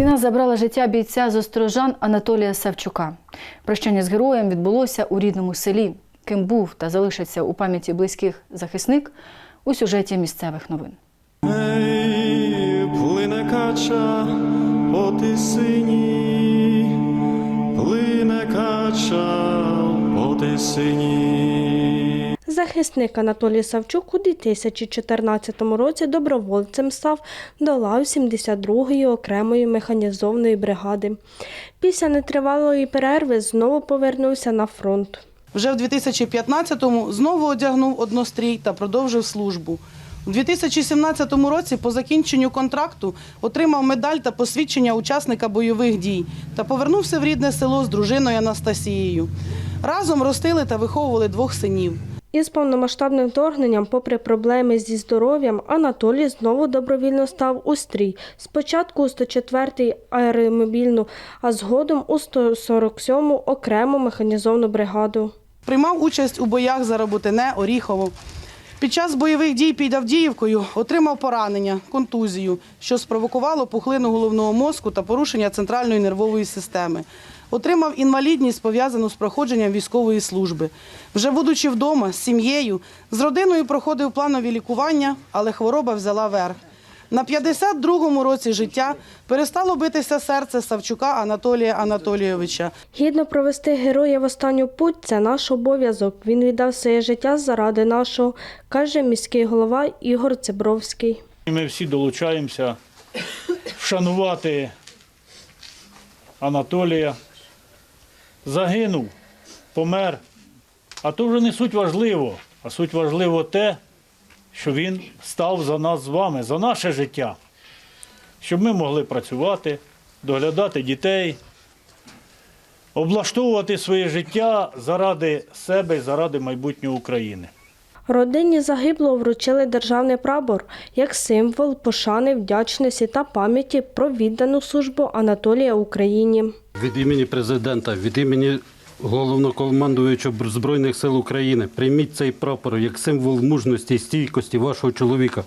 Війна забрала життя бійця з острожан Анатолія Савчука. Прощання з героєм відбулося у рідному селі. Ким був та залишиться у пам'яті близьких захисник у сюжеті місцевих новин. Плине кача по тисині, плине кача по тисині. Захисник Анатолій Савчук у 2014 році добровольцем став до лав 72-ї окремої механізованої бригади. Після нетривалої перерви знову повернувся на фронт. Вже в 2015-му знову одягнув однострій та продовжив службу. У 2017 році по закінченню контракту отримав медаль та посвідчення учасника бойових дій та повернувся в рідне село з дружиною Анастасією. Разом ростили та виховували двох синів. Із повномасштабним вторгненням, попри проблеми зі здоров'ям, Анатолій знову добровільно став у стрій. Спочатку у 104-й аеромобільну, а згодом у 147-му окрему механізовану бригаду. Приймав участь у боях за Роботине, Оріхово. Під час бойових дій під Авдіївкою отримав поранення, контузію, що спровокувало пухлину головного мозку та порушення центральної нервової системи. Отримав інвалідність, пов'язану з проходженням військової служби. Вже будучи вдома з сім'єю, з родиною проходив планові лікування, але хвороба взяла верх. На 52-му році життя перестало битися серце Савчука Анатолія Анатолійовича. Гідно провести героя в останню путь це наш обов'язок. Він віддав своє життя заради нашого, каже міський голова Ігор Цибровський. Ми всі долучаємося вшанувати Анатолія. Загинув, помер. А то вже не суть важливо, а суть важливо те, що він став за нас з вами, за наше життя, щоб ми могли працювати, доглядати дітей, облаштовувати своє життя заради себе і заради майбутнього України. Родині загиблого вручили державний прапор як символ пошани, вдячності та пам'яті про віддану службу Анатолія Україні. Від імені президента, від імені головнокомандуючого Збройних сил України прийміть цей прапор як символ мужності і стійкості вашого чоловіка.